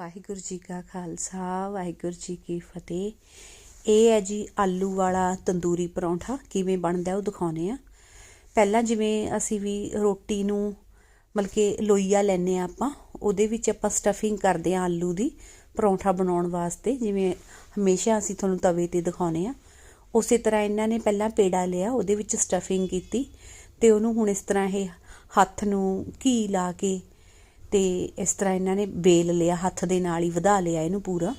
ਵਾਹਿਗੁਰੂ ਜੀ ਕਾ ਖਾਲਸਾ, ਵਾਹਿਗੁਰੂ ਜੀ ਕੀ ਫਤਿਹ। ਇਹ ਹੈ ਜੀ ਆਲੂ ਵਾਲਾ ਤੰਦੂਰੀ ਪਰੌਂਠਾ, ਕਿਵੇਂ ਬਣਦਾ ਉਹ ਦਿਖਾਉਨੇ ਆ ਪਹਿਲਾਂ ਜਿਵੇਂ ਅਸੀਂ ਵੀ ਰੋਟੀ ਨੂੰ ਮਤਲਬ ਕਿ ਲੋਈਆ ਲੈਨੇ ਆ ਆਪਾਂ, ਉਹਦੇ ਵਿੱਚ ਆਪਾਂ ਸਟਫਿੰਗ ਕਰਦੇ ਆ ਆਲੂ ਦੀ ਪਰੌਂਠਾ ਬਣਾਉਣ ਵਾਸਤੇ। ਜਿਵੇਂ ਹਮੇਸ਼ਾ ਅਸੀਂ ਤੁਹਾਨੂੰ ਤਵੇ ਤੇ ਦਿਖਾਉਨੇ ਆ ਉਸੇ ਤਰ੍ਹਾਂ ਇਹਨਾਂ ਨੇ ਪਹਿਲਾਂ ਪੇੜਾ ਲਿਆ, ਉਹਦੇ ਵਿੱਚ ਸਟਫਿੰਗ ਕੀਤੀ ਤੇ ਉਹਨੂੰ ਹੁਣ ਇਸ ਤਰ੍ਹਾਂ ਇਹ ਹੱਥ ਨੂੰ ਘੀ ਲਾ ਕੇ ਤੇ ਇਸ ਤਰ੍ਹਾਂ ਇਹਨਾਂ ਨੇ ਬੇਲ ਲਿਆ, ਹੱਥ ਦੇ ਨਾਲ ਹੀ ਵਧਾ ਲਿਆ ਇਹਨੂੰ ਪੂਰਾ।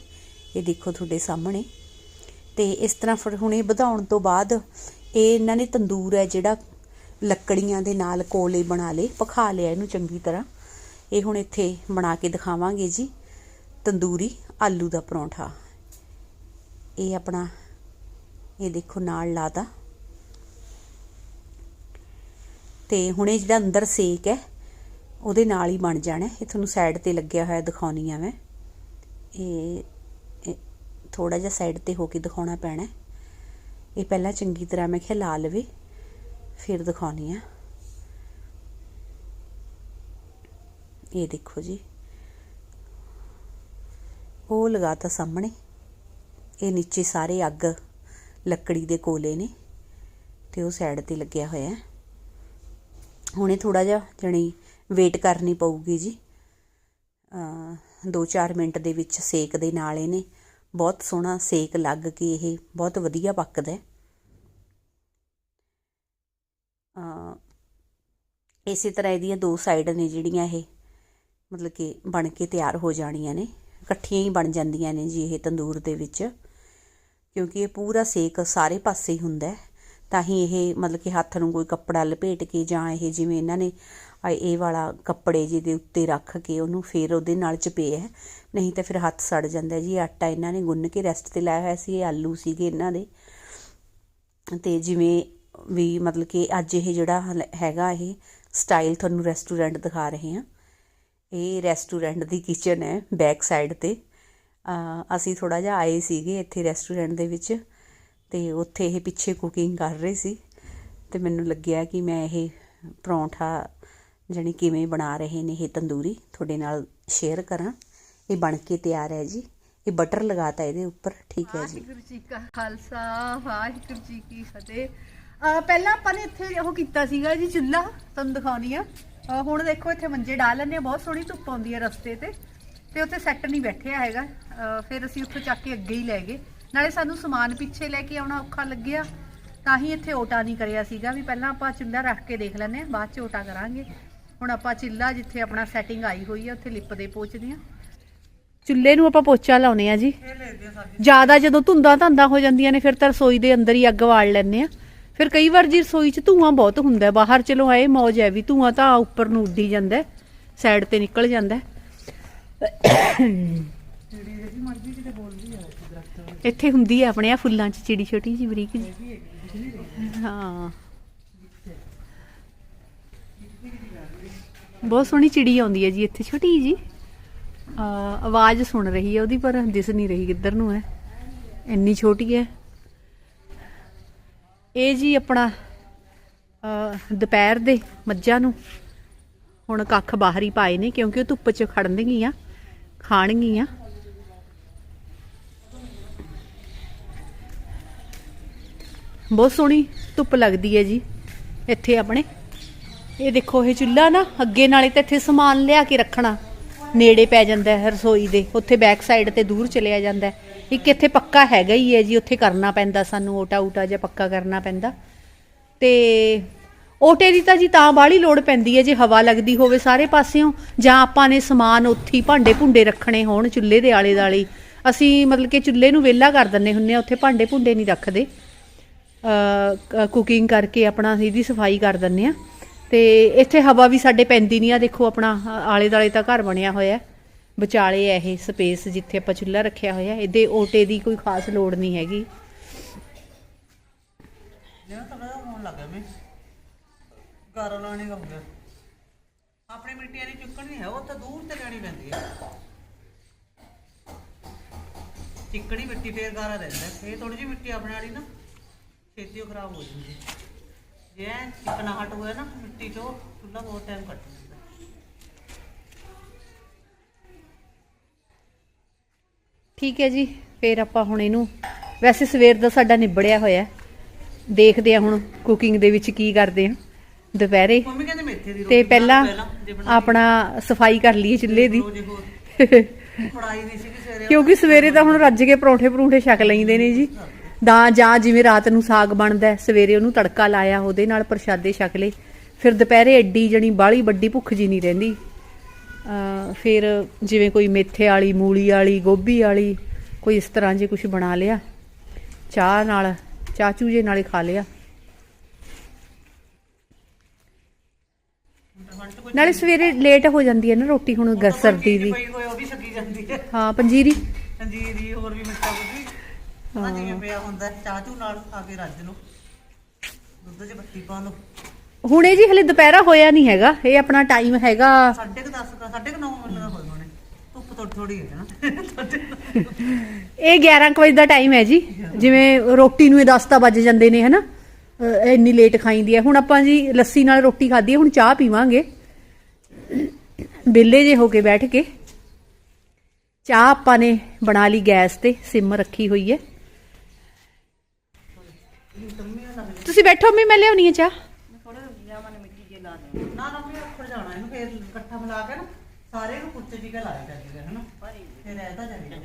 ਇਹ ਦੇਖੋ ਤੁਹਾਡੇ ਸਾਹਮਣੇ। ਤੇ ਇਸ ਤਰ੍ਹਾਂ ਫਿਰ ਹੁਣ ਇਹ ਵਧਾਉਣ ਤੋਂ ਬਾਅਦ ਇਹ ਇਹਨਾਂ ਨੇ ਤੰਦੂਰ ਹੈ ਜਿਹੜਾ ਲੱਕੜੀਆਂ ਦੇ ਨਾਲ ਕੋਲੇ ਬਣਾ ਲਏ, ਪਖਾ ਲਿਆ ਇਹਨੂੰ ਚੰਗੀ ਤਰ੍ਹਾਂ। ਇਹ ਹੁਣ ਇੱਥੇ ਬਣਾ ਕੇ ਦਿਖਾਵਾਂਗੇ ਜੀ, ਤੰਦੂਰੀ ਆਲੂ ਦਾ ਪਰੌਂਠਾ। ਇਹ ਆਪਣਾ, ਇਹ ਦੇਖੋ ਨਾਲ ਲਾਤਾ ਤੇ ਹੁਣ ਇਹ ਜਿਹੜਾ ਅੰਦਰ ਸੇਕ ਹੈ ਉਹਦੇ ਨਾਲ ਹੀ ਬਣ ਜਾਣਾ। ਇਹ ਤੁਹਾਨੂੰ ਸਾਈਡ ਤੇ ਲੱਗਿਆ ਹੋਇਆ ਦਿਖਾਉਣੀ ਆ ਮੈਂ। ਇਹ ਥੋੜਾ ਜਿਹਾ ਸਾਈਡ ਤੇ ਹੋ ਕੇ ਦਿਖਾਉਣਾ ਪੈਣਾ। ਇਹ ਪਹਿਲਾਂ ਚੰਗੀ ਤਰ੍ਹਾਂ ਮੈਂ ਕਿਹਾ ਲਾ ਲਵੇ, ਫਿਰ ਦਿਖਾਉਣੀ ਆ। ਇਹ ਦੇਖੋ ਜੀ। ਉਹ ਲਗਾਤਾ ਸਾਹਮਣੇ। ਇਹ ਨੀਚੇ ਸਾਰੇ ਅੱਗ ਲੱਕੜੀ ਦੇ ਕੋਲੇ ਨੇ ਤੇ ਉਹ ਸਾਈਡ ਤੇ ਲੱਗਿਆ ਹੋਇਆ। ਹੈ ਹੁਣੇ ਥੋੜਾ ਜਿਹਾ ਜਣੀ ਵੇਟ ਕਰਨੀ ਪਊਗੀ ਜੀ। 2-4 ਮਿੰਟ ਦੇ ਵਿੱਚ ਸੇਕ ਦੇ ਨਾਲ ਇਹਨੇ ਬਹੁਤ ਸੋਹਣਾ ਸੇਕ ਲੱਗ ਕੇ ਇਹ ਬਹੁਤ ਵਧੀਆ ਪੱਕਦਾ ਹੈ। ਇਸੇ ਤਰ੍ਹਾਂ ਇਹਦੀਆਂ ਦੋ ਸਾਈਡ ਨੇ ਜਿਹੜੀਆਂ ਇਹ, ਮਤਲਬ ਕਿ ਬਣ ਕੇ ਤਿਆਰ ਹੋ ਜਾਣੀਆਂ ਨੇ। ਇਕੱਠੀਆਂ ਹੀ ਬਣ ਜਾਂਦੀਆਂ ਨੇ ਜੀ ਇਹ ਤੰਦੂਰ ਦੇ ਵਿੱਚ। ਕਿਉਂਕਿ ਇਹ ਪੂਰਾ ਸੇਕ ਸਾਰੇ ਪਾਸੇ ਹੀ ਹੁੰਦਾ ਤਾਂ ਹੀ ਇਹ ਮਤਲਬ ਕਿ ਹੱਥ ਨੂੰ ਕੋਈ ਕੱਪੜਾ ਲਪੇਟ ਕੇ ਜਾਂ ਇਹ ਜਿਵੇਂ ਇਹਨਾਂ ਨੇ ਇਹ ਵਾਲਾ ਕੱਪੜੇ ਜਿਹਦੇ ਉੱਤੇ ਰੱਖ ਕੇ ਉਹਨੂੰ ਫੇਰ ਉਹਦੇ ਨਾਲ ਚਪੇ ਹੈ। ਨਹੀਂ ਤਾਂ ਫਿਰ ਹੱਥ ਸੜ ਜਾਂਦਾ ਜੀ, ਆਟਾ ਇਹਨਾਂ ਨੇ ਗੁੰਨ ਕੇ ਰੈਸਟ ਤੇ ਲਾਇਆ ਹੋਇਆ ਸੀ, ਇਹ ਆਲੂ ਸੀਗੇ ਇਹਨਾਂ ਦੇ। ਤੇ ਜਿਵੇਂ ਵੀ ਮਤਲਬ ਕਿ ਅੱਜ ਇਹ ਜਿਹੜਾ ਹੈਗਾ ਇਹ ਸਟਾਈਲ ਤੁਹਾਨੂੰ ਰੈਸਟੋਰੈਂਟ ਦਿਖਾ ਰਹੇ ਹਾਂ। ਇਹ ਰੈਸਟੋਰੈਂਟ ਦੀ ਕਿਚਨ ਹੈ ਬੈਕ ਸਾਈਡ ਤੇ। ਅਸੀਂ ਥੋੜਾ ਜਿਹਾ ਆਏ ਸੀਗੇ ਇੱਥੇ ਰੈਸਟੋਰੈਂਟ ਦੇ ਵਿੱਚ ਤੇ ਉੱਥੇ ਇਹ ਪਿੱਛੇ ਕੁਕਿੰਗ ਕਰ ਰਹੇ ਸੀ। ਤੇ ਮੈਨੂੰ ਲੱਗਿਆ ਕਿ ਮੈਂ ਇਹ ਪਰੌਂਠਾ ਜਾਨੀ ਕਿਵੇਂ ਬਣਾ ਰਹੇ ਨੇ ਇਹ ਤੰਦੂਰੀ, ਤੁਹਾਡੇ ਨਾਲ ਸ਼ੇਅਰ ਕਰਾਂ। ਇਹ ਬਣ ਕੇ ਤਿਆਰ ਹੈ ਜੀ। ਇਹ ਬਟਰ ਲਗਾਤਾ ਇਹਦੇ ਉੱਪਰ, ਠੀਕ ਹੈ ਜੀ। ਵਾਹਿਗੁਰੂ ਜੀ ਕਾ ਖਾਲਸਾ, ਵਾਹਿਗੁਰੂ ਜੀ ਕੀ ਫਤਿਹ। ਪਹਿਲਾਂ ਆਪਾਂ ਨੇ ਇੱਥੇ ਉਹ ਕੀਤਾ ਸੀਗਾ ਜੀ ਚੁੱਲ੍ਹਾ, ਤੁਹਾਨੂੰ ਦਿਖਾਉਣੀ ਆ। ਹੁਣ ਦੇਖੋ ਇੱਥੇ ਮੰਜੇ ਡਾ ਲੈਂਦੇ ਬਹੁਤ ਸੋਹਣੀ ਧੁੱਪ ਆਉਂਦੀ ਆ ਰਸਤੇ ਤੇ। ਤੇ ਉੱਥੇ ਸੈੱਟ ਨਹੀਂ ਬੈਠਿਆ ਹੈਗਾ। ਫਿਰ ਅਸੀਂ ਉੱਥੇ ਚੱਕ ਕੇ ਅੱਗੇ ਹੀ ਲੈ ਗਏ। ਨਾਲੇ ਸਾਨੂੰ ਸਮਾਨ ਪਿੱਛੇ ਲੈ ਕੇ ਆਉਣਾ ਔਖਾ ਲੱਗਿਆ। ਤਾਂ ਹੀ ਇੱਥੇ ਓਟਾ ਨਹੀਂ ਕਰਿਆ ਸੀਗਾ ਵੀ ਪਹਿਲਾਂ ਆਪਾਂ ਚੁੱਲ੍ਹਾ ਰੱਖ ਕੇ ਦੇਖ ਲੈਂਦੇ ਆ ਬਾਅਦ ਚ ਓਟਾ ਕਰਾਂਗੇ। ਹੁਣ ਆਪਾਂ ਚੁੱਲ੍ਹਾ ਜਿੱਥੇ ਆਪਣਾ ਸੈਟਿੰਗ ਆਈ ਹੋਈ ਆ ਉੱਥੇ ਲਿਪਦੇ ਪੋਚਦੇ ਆ। ਚੁੱਲ੍ਹੇ ਨੂੰ ਆਪਾਂ ਪੋਚਾ ਲਾਉਨੇ ਆ ਜੀ। ਜ਼ਿਆਦਾ ਜਦੋਂ ਧੁੰਦਾਂ ਧੰਦਾਂ ਹੋ ਜਾਂਦੀਆਂ ਨੇ ਫਿਰ ਤਾਂ ਰਸੋਈ ਦੇ ਅੰਦਰ ਹੀ ਅੱਗ ਵਾਲ ਲੈਂਦੇ ਆ। ਫਿਰ ਕਈ ਵਾਰ ਜੀ ਰਸੋਈ 'ਚ ਧੂਆਂ ਬਹੁਤ ਹੁੰਦਾ ਹੈ। ਬਾਹਰ ਚਲੋ ਆਏ ਮੌਜ ਹੈ ਵੀ ਧੂਆਂ ਤਾਂ ਉੱਪਰ ਨੂੰ ਉੱਡੀ ਜਾਂਦਾ ਸਾਈਡ ਤੇ ਨਿਕਲ ਜਾਂਦਾ ਹੈ। ਇੱਥੇ ਹੁੰਦੀ ਹੈ ਆਪਣੇ ਆ ਫੁੱਲਾਂ 'ਚ ਚਿੜੀ ਛੋਟੀ ਜੀ ਬਰੀਕ ਜੀ ਹਾਂ। ਬਹੁਤ ਸੋਹਣੀ ਚਿੜੀ ਆਉਂਦੀ ਹੈ ਜੀ ਇੱਥੇ, ਛੋਟੀ ਜੀ। ਆਵਾਜ਼ ਸੁਣ ਰਹੀ ਹੈ ਉਹਦੀ, ਪਰ ਦਿਸ ਨਹੀਂ ਰਹੀ ਕਿੱਧਰ ਨੂੰ ਹੈ। ਇੰਨੀ ਛੋਟੀ ਹੈ। ਇਹ ਜੀ ਆਪਣਾ ਦੁਪਹਿਰ ਦੇ ਮੱਝਾਂ ਨੂੰ। ਹੁਣ ਕੱਖ ਬਾਹਰ ਹੀ ਪਾਏ ਨੇ, ਕਿਉਂਕਿ ਉਹ ਧੁੱਪ 'ਚ ਖੜਨਗੀਆਂ, ਖਾਣਗੀਆਂ। ਬਹੁਤ ਸੋਹਣੀ ਧੁੱਪ ਲੱਗਦੀ ਹੈ ਜੀ, ਇੱਥੇ ਆਪਣੇ। ਇਹ ਦੇਖੋ, ਇਹ ਚੁੱਲ੍ਹਾ ਨਾ, ਅੱਗੇ ਨਾਲੇ ਤਾਂ ਇੱਥੇ ਸਮਾਨ ਲਿਆ ਕੇ ਰੱਖਣਾ। ਨੇੜੇ ਪੈ ਜਾਂਦਾ ਹੈ ਰਸੋਈ ਦੇ, ਉੱਥੇ ਬੈਕ ਸਾਈਡ ਤੇ ਦੂਰ ਚਲਿਆ ਜਾਂਦਾ ਹੈ। ਇੱਕ ਇੱਥੇ ਪੱਕਾ ਹੈਗਾ ਹੀ ਹੈ ਜੀ, ਉੱਥੇ ਕਰਨਾ ਪੈਂਦਾ ਸਾਨੂੰ, ਓਟਾ ਊਟਾ ਜਾਂ ਪੱਕਾ ਕਰਨਾ ਪੈਂਦਾ। ਤੇ ਓਟੇ ਦੀ ਤਾਂ ਜੀ ਤਾਂ ਬਾਹਲੀ ਲੋੜ ਪੈਂਦੀ ਹੈ, ਜੇ ਹਵਾ ਲੱਗਦੀ ਹੋਵੇ ਸਾਰੇ ਪਾਸਿਓਂ, ਜਾਂ ਆਪਾਂ ਨੇ ਸਮਾਨ ਉੱਥੇ ਹੀ ਭਾਂਡੇ ਭੁੰਡੇ ਰੱਖਣੇ ਹੋਣ, ਚੁੱਲ੍ਹੇ ਦੇ ਆਲੇ ਦਾਲੇ ਅਸੀਂ ਮਤਲਬ ਕਿ ਚੁੱਲ੍ਹੇ ਨੂੰ ਵਿਹਲਾ ਕਰ ਦਿੰਨੇ ਹੁੰਨੇ ਆ ਉੱਥੇ ਭਾਂਡੇ ਭੁੰਡੇ ਨਹੀਂ ਰੱਖਦੇ। ਕੁਕਿੰਗ ਕਰਕੇ ਆਪਣਾ ਇਹਦੀ ਸਫ਼ਾਈ ਕਰ ਦਿੰਨੇ ਆ ਤੇ ਇੱਥੇ ਹਵਾ ਵੀ ਸਾਡੇ ਪੈਂਦੀ ਨਹੀਂ ਆ। ਦੇਖੋ ਆਪਣਾ ਆਲੇ ਦਾਲੇ ਤਾਂ ਘਰ ਬਣਿਆ ਹੋਇਆ ਹੈ। ਵਿਚਾਲੇ ਹੈ ਇਹ ਸਪੇਸ ਜਿੱਥੇ ਆਪਾਂ ਚੁੱਲ੍ਹਾ ਰੱਖਿਆ ਹੋਇਆ ਇਹਦੇ ਓਟੇ ਦੀ ਕੋਈ ਖਾਸ ਲੋੜ ਨਹੀਂ ਹੈਗੀ। ਜਿਹੜਾ ਤਾਂ ਬੜਾ ਹੋਣ ਲੱਗਾ ਮੈਂ ਘਰ ਲਾਣੇ ਦਾ ਹੋ ਗਿਆ ਆਪਣੀ ਮਿੱਟੀਆਂ ਦੀ ਚੁੱਕਣੀ ਹੈ, ਉਹ ਤਾਂ ਦੂਰ ਤੇ ਲੈਣੀ ਪੈਂਦੀ ਹੈ। ਚਿੱਕੜੀ ਮਿੱਟੀ ਫੇਰ ਗਾਰਾ ਰਹਿੰਦਾ ਫੇਰ ਥੋੜੀ ਜਿਹੀ ਮਿੱਟੀ ਆਪਣੇ ਵਾਲੀ ਨਾ ਛੇਤੀ ਉਹ ਖਰਾਬ ਹੋ ਜਾਂਦੀ ਜੇ ਐਨ ਚਿਕਨਾਹਟ ਹੋਇਆ ਨਾ ਮਿੱਟੀ ਚੋਂ ਚੁੱਲ੍ਹਾ ਬਹੁਤ ਟਾਈਮ ਕੱਟ ਜਾਂਦਾ ਠੀਕ ਹੈ ਜੀ ਫਿਰ ਆਪਾਂ ਹੁਣ ਇਹਨੂੰ ਵੈਸੇ ਸਵੇਰ ਦਾ ਸਾਡਾ ਨਿਬੜਿਆ ਹੋਇਆ ਦੇਖਦੇ ਆ ਹੁਣ ਕੁਕਿੰਗ ਦੇ ਵਿੱਚ ਕੀ ਕਰਦੇ ਆ ਦੁਪਹਿਰੇ ਮੰਮੀ ਕਹਿੰਦੇ ਮੇਥੇ ਦੀ ਤੇ ਪਹਿਲਾਂ ਆਪਣਾ ਸਫ਼ਾਈ ਕਰ ਲਈਏ ਚੁੱਲ੍ਹੇ ਦੀ। ਨਹੀਂ ਸੀ ਸਵੇਰੇ। ਕਿਉਂਕਿ ਸਵੇਰੇ ਤਾਂ ਹੁਣ ਰੱਜ ਕੇ ਪਰੌਂਠੇ ਪਰੂੰਠੇ ਛਕ ਲੈਂਦੇ ਨੇ ਜੀ। ਦਾ ਜਾਂ ਜਿਵੇਂ ਰਾਤ ਨੂੰ ਸਾਗ ਬਣਦਾ ਸਵੇਰੇ ਉਹਨੂੰ ਤੜਕਾ ਲਾਇਆ ਉਹਦੇ ਨਾਲ ਪ੍ਰਸ਼ਾਦੇ ਛਕ ਲਏ। ਫਿਰ ਦੁਪਹਿਰੇ ਐਡੀ ਜਣੀ ਬਾਹਲੀ ਵੱਡੀ ਭੁੱਖ ਜੀ ਨਹੀਂ ਰਹਿੰਦੀ। ਫਿਰ ਜਿਵੇਂ ਕੋਈ ਮੇਥੇ ਵਾਲੀ ਮੂਲੀ ਵਾਲੀ ਗੋਭੀ ਵਾਲੀ ਕੋਈ ਇਸ ਤਰ੍ਹਾਂ ਜੇ ਕੁਝ ਬਣਾ ਲਿਆ। ਚਾਹ ਨਾਲ ਚਾਚੂ ਜੇ ਨਾਲੇ ਖਾ ਲਿਆ। ਨਾਲੇ ਸਵੇਰੇ ਲੇਟ ਹੋ ਜਾਂਦੀ ਹੈ ਨਾ ਰੋਟੀ ਹੁਣ ਸਰਦੀ ਦੀ ਹੈ। ਪੰਜੀਰੀ। ਅੰਜੀਰੀ ਹੋਰ ਵੀ ਮਿੱਠਾ ਕੁਝ ਆ ਜਿਵੇਂ ਪਿਆ ਹੁੰਦਾ ਹੈ, ਚਾਹ ਚੂ ਨਾਲ ਆ ਕੇ ਰੱਜ ਲਓ। ਦੁੱਧ 'ਚ ਬੱਤੀ ਪਾ ਲਓ। ਹੁਣੇ ਜੀ ਹਲੇ ਦੁਪਹਿਰਾ ਹੋਇਆ ਨਹੀਂ ਹੈਗਾ ਇਹ ਆਪਣਾ ਟਾਈਮ ਹੈਗਾ। ਸਾਢੇ ਕੁ ਦਸ ਦਾ ਸਾਢੇ ਕੁ ਨੌ ਮਿੰਟ ਦਾ ਹੋਏ ਹੋਣੇ। ਧੁੱਪ ਥੋੜੀ ਥੋੜੀ ਹੈ ਨਾ ਇਹ 11 ਕੁ ਵਜੇ ਦਾ ਟਾਈਮ ਹੈ ਜੀ। ਜਿਵੇਂ ਰੋਟੀ ਨੂੰ ਇਹ 10 ਤਾਂ ਵੱਜ ਜਾਂਦੇ ਨੇ ਹਨਾ? ਇੰਨੀ ਲੇਟ ਖਾਈਂਦੀ ਹੈ। ਹੁਣ ਆਪਾਂ ਜੀ ਲੱਸੀ ਨਾਲ ਰੋਟੀ ਖਾਧੀ ਹੈ ਹੁਣ ਚਾਹ ਪੀਵਾਂਗੇ। ਬਿੱਲੇ ਜੇ ਹੋ ਕੇ ਬੈਠ ਕੇ। ਚਾਹ ਆਪਾਂ ਨੇ ਬਣਾ ਲਈ ਗੈਸ ਤੇ ਸਿਮ ਰੱਖੀ ਹੋਈ ਹੈ। ਤੁਸੀਂ ਬੈਠੋ ਮੈਂ ਮੈਂ ਲਿਆਉਣੀ ਹੈ ਚਾਹ। ਨਾ ਨਾ ਮੈਂ ਉੱਪਰ ਜਾਣਾ ਇਹਨੂੰ ਫੇਰ ਇਕੱਠਾ ਮਿਲਾ ਕੇ ਨਾ ਸਾਰੇ ਨੂੰ ਕੁੱਤੇ ਜੀ ਕੇ ਲਾਇਆ ਕਰਦੇ ਹੈ ਹਨਾ ਫੇਰ ਇਹ ਤਾਂ ਜਾਏਗਾ।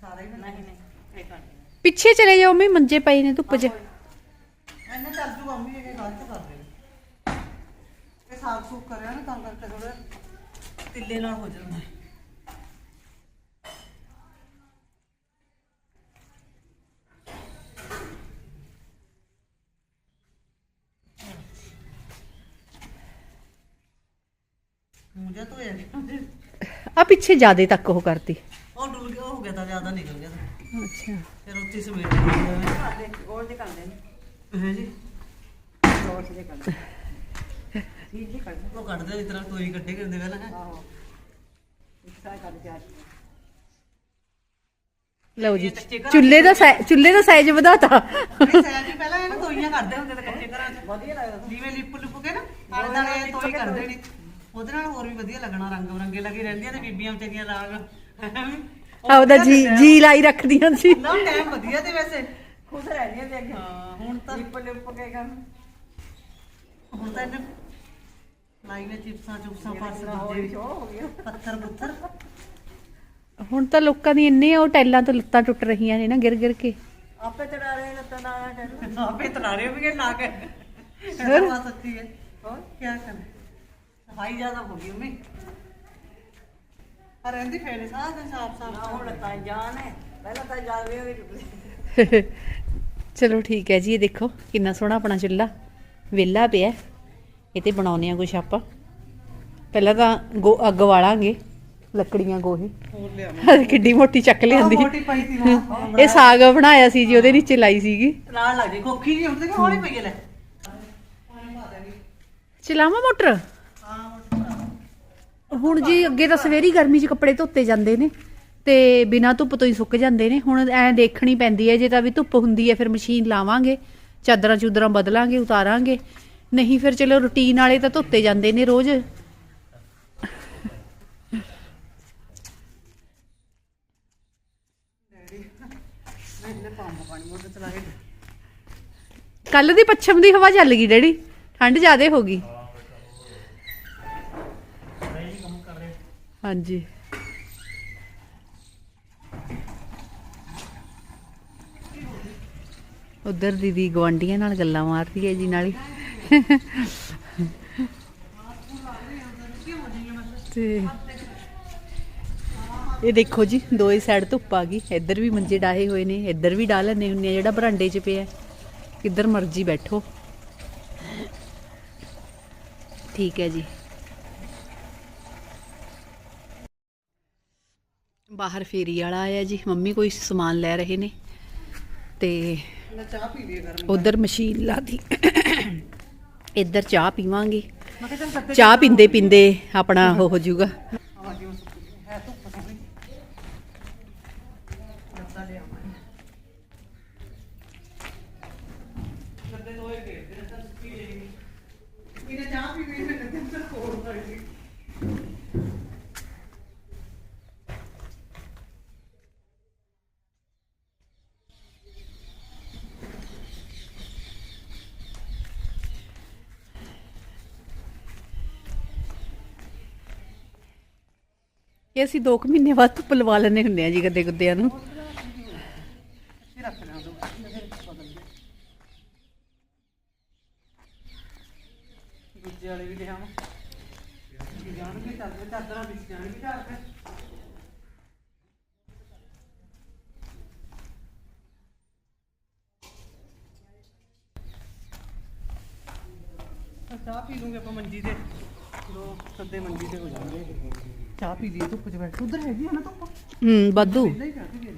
ਸਾਰੇ ਨਹੀਂ ਨਹੀਂ ਪਿੱਛੇ ਚਲੇ ਜਾਓ ਮੈਂ ਮੰਜੇ ਪਏ ਨੇ ਧੁੱਪ 'ਚ। ਇਹਨੇ ਚੱਲ ਜੂ ਮੰਮੀ ਇਹ ਗੱਲ ਤੇ ਕਰ ਦੇ ਇਹ ਸਾਗ ਸੂਗ ਕਰਿਆ ਨਾ ਤਾਂ ਕਰਕੇ ਥੋੜਾ ਤਿੱਲੇ ਨਾਲ ਹੋ ਜਾਂਦਾ। ਮੁਝੇ ਤਾਂ ਇਹ ਆ। ਪਿੱਛੇ ਜਿਆਦੇ ਤੱਕ ਉਹ ਕਰਤੀ। ਉਹ ਡੁੱਲ ਗਿਆ ਉਹ ਹੋ ਗਿਆ ਤਾਂ ਜ਼ਿਆਦਾ ਨਿਕਲ ਗਿਆ ਤਾਂ। ਅੱਛਾ। ਫਿਰ ਉੱਥੇ ਸਮੇਟ ਦਿੰਦੇ ਗੋਲ ਦੇ ਕਰਦੇ ਨੇ। ਹੈ ਜੀ? ਉਹ ਕੱਢਦੇ ਇਸ ਤਰ੍ਹਾਂ ਤੋਈ ਇਕੱਠੇ ਕਰਦੇ ਪਹਿਲਾਂ ਹੈ। ਲਓ ਜੀ ਚੁੱਲ੍ਹੇ ਦਾ ਸਾਈ- ਚੁੱਲ੍ਹੇ ਦਾ ਸਾਈਜ਼ ਵਧਾਤਾ। ਨਹੀਂ ਸਹਿਜ ਜੀ ਪਹਿਲਾਂ ਇਹਨੂੰ ਤੋਈਆਂ ਕਰਦੇ ਹੁੰਦੇ ਤੇ ਕੱਚੇ ਘਰਾਂ 'ਚ। ਵਧੀਆ ਲੱਗਦਾ। ਜਿਵੇਂ ਲਿਪ ਲੁਪ ਕੇ ਨਾ ਆਲੇ ਦਾਲੇ ਤੋਈ ਕਰਦੇ ਨੇ। ਉਹਦੇ ਨਾਲ ਹੋਰ ਵੀ ਵਧੀਆ ਲੱਗਣਾ ਰੰਗ ਬਰੰਗੇ ਲੱਗੀ ਰਹਿੰਦੀਆਂ ਤੇ ਬੀਬੀਆਂ ਵਿਚਾਰੀਆਂ ਲਾਗ। ਆਪਦਾ ਜੀ ਜੀ ਲਾਈ ਰੱਖਦੀਆਂ ਸੀ। ਨਾ ਟਾਈਮ ਵਧੀਆ ਤੇ ਵੈਸੇ। ਖੁਸ਼ ਰਹਿੰਦੀਆਂ ਤੇ ਅੱਗੇ। ਹਾਂ ਹੁਣ ਤਾਂ ਲਿਪ ਲਿਪ ਕੇ ਕੰਮ। ਹੁਣ ਤਾਂ ਇਹਨੇ ਲਾਈ ਨੇ ਚਿਪਸਾਂ ਚੁਪਸਾਂ ਹੋਰ ਦੂਜੇ ਸ਼ੋ ਹੋ ਗਿਆ। ਪੱਥਰ ਪੁੱਥਰ। ਹੁਣ ਤਾਂ ਲੋਕਾਂ ਦੀ ਇੰਨੇ ਉਹ ਟੈਲਾਂ ਤੋਂ ਲੱਤਾਂ ਟੁੱਟ ਰਹੀਆਂ ਨੇ ਨਾ ਗਿਰ ਗਿਰ ਕੇ। ਆਪੇ ਚੜਾ ਰਹੇ ਲੱਤਾਂ ਟੈਲ ਆਪੇ ਤਨਾਰੇ ਵੀ ਗਏ ਲਾ ਕੇ। ਇਹ ਬਾਤ ਸੱਚੀ ਹੈ। ਹੋਰ? ਕੀ ਕਰਾਂ? ਸਫ਼ਾਈ ਜ਼ਿਆਦਾ ਹੋ ਗਈ ਮੰਮੀ। ਆ ਰਹਿੰਦੀ ਫੇਰ ਸਾਰਾ ਦਿਨ ਸਾਫ਼ ਸਾਫ਼ ਨਾ ਹੁਣ ਲੱਤਾਂ ਜਾਨ ਹੈ ਪਹਿਲਾਂ ਤਾਂ ਜਾਵੇ ਹੋਈ ਟੁੱਟਦੀ ਚਲੋ ਠੀਕ ਹੈ ਜੀ ਇਹ ਦੇਖੋ ਕਿੰਨਾ ਸੋਹਣਾ ਆਪਣਾ ਚੁੱਲ੍ਹਾ। ਵਿਹਲਾ ਪਿਆ ਇਹ ਤੇ ਬਣਾਉਨੇ ਆ ਕੁਛ ਆਪਾਂ। ਪਹਿਲਾਂ ਤਾਂ ਗੋ ਅੱਗ ਵਾਲਾਂਗੇ ਲੱਕੜੀਆਂ ਗੋਹੇ। ਹੋਰ ਲਿਆ ਕਿੱਡੀ ਮੋਟੀ ਚੱਕ ਲਿਆਂਦੀ। ਮੋਟੀ ਪਈ ਸੀ ਮਾਂ। ਇਹ ਸਾਗ ਬਣਾਇਆ ਸੀ ਜੀ ਉਹਦੇ ਨੀਚੇ ਲਾਈ ਸੀਗੀ। ਨਾਲ ਲੱਗ ਜੇ ਕੋਖੀ ਨਹੀਂ ਹੁੰਦੀ ਕਿ ਹੌਲੀ ਪਈ ਲੈ। ਚਲਾਵਾਂ ਮੋਟਰ? ਹੁਣ ਜੀ ਅੱਗੇ ਤਾਂ ਸਵੇਰੀ ਗਰਮੀ 'ਚ ਕੱਪੜੇ ਧੋਤੇ ਜਾਂਦੇ ਨੇ ਤੇ ਬਿਨਾਂ ਧੁੱਪ ਤੋਂ ਹੀ ਸੁੱਕ ਜਾਂਦੇ ਨੇ। ਹੁਣ ਐ ਦੇਖਣੀ ਪੈਂਦੀ ਹੈ, ਜੇ ਤਾਂ ਵੀ ਧੁੱਪ ਹੁੰਦੀ ਹੈ, ਫਿਰ ਮਸ਼ੀਨ ਲਾਵਾਂਗੇ, ਚਾਦਰਾਂ ਚੂਦਰਾਂ ਬਦਲਾਂਗੇ, ਉਤਾਰਾਂਗੇ। ਨਹੀਂ ਫਿਰ ਚਲੋ ਰੁਟੀਨ ਵਾਲੇ ਤਾਂ ਧੋਤੇ ਜਾਂਦੇ ਨੇ ਰੋਜ਼। ਕੱਲ ਦੀ ਪੱਛਮ ਦੀ ਹਵਾ ਚੱਲ ਗਈ ਡੈਡੀ, ਠੰਡ ਜ਼ਿਆਦੇ ਹੋ ਗਈ। ਹਾਂਜੀ। ਉਧਰ ਦੀਦੀ ਗਵਾਂਡੀਆਂ ਨਾਲ ਗੱਲਾਂ ਮਾਰਦੀ ਹੈ ਜੀ ਨਾਲੇ। ਤੇ ਇਹ ਦੇਖੋ ਜੀ, ਦੋਏ ਸਾਈਡ ਧੁੱਪ ਆ ਗਈ। ਇੱਧਰ ਵੀ ਮੰਜੇ ਡਾਹੇ ਹੋਏ ਨੇ, ਇੱਧਰ ਵੀ ਡਾਹ ਲੈਂਦੇ ਹੁੰਨੇ ਆ, ਜਿਹੜਾ ਬਰਾਂਡੇ 'ਚ ਪਿਆ। ਕਿੱਧਰ ਮਰਜ਼ੀ ਬੈਠੋ। ਠੀਕ ਹੈ ਜੀ। ਬਾਹਰ ਫੇਰੀ ਵਾਲਾ ਆਇਆ ਜੀ। ਮੰਮੀ ਕੋਈ ਸਮਾਨ ਲੈ ਰਹੇ ਨੇ। ਤੇ ਚਾਹ ਪੀ ਲਈ ਗਰਮ। ਉਧਰ ਮਸ਼ੀਨ ਲਾਦੀ ਇੱਧਰ ਚਾਹ ਪੀਵਾਂਗੇ। ਚਾਹ ਪੀਂਦੇ ਪੀਂਦੇ ਆਪਣਾ ਉਹ ਹੋ ਜਾਊਗਾ। ਆ ਜਿਉ ਹੈ ਧੁੱਪ ਥੋੜੀ ਲੱਤਾਂ ਲੈ ਆਵਾਂ ਲੱਦੇ ਦੋਏ ਗਏ ਤੇ ਤਾਂ ਪੀ ਲਈ ਇਹਨੇ ਚਾਹ ਪੀ ਲਈ ਤੇ ਤੇ ਕੋਲ ਪੜ ਗਈ ਕਿ ਅਸੀਂ 2 ਮਹੀਨੇ ਬਾਅਦ ਧੁੱਪ ਲਵਾ ਲੈਣੇ ਹੁੰਦੇ ਆ ਜੀ ਗੱਦੇ ਗੁੱਦਿਆਂ ਨੂੰ। ਦੂਜੇ ਵਾਲੇ ਵੀ ਲਿਆਵਾਂ ਜਾਣਗੇ ਚਾਦਰ ਚਾਦਰਾਂ ਵਿੱਚ ਜਾਣਗੇ ਘਰ ਤੇ ਚਾਹ ਪੀ ਲੂੰਗੇ ਆਪਾਂ ਮੰਜੀ ਤੇ। ਦੋ ਸੱਦੇ ਮੰਜੀ ਤੇ ਹੋ ਜਾਣਗੇ ਚਾਹ ਪੀ ਲਈ ਧੁੱਪ 'ਚ ਬੈਠ ਉਧਰ ਹੈਗੀ ਆ ਨਾ ਧੁੱਪ ਹੂੰ ਵਾਧੂ। ਨਹੀਂ ਕਰਦੀ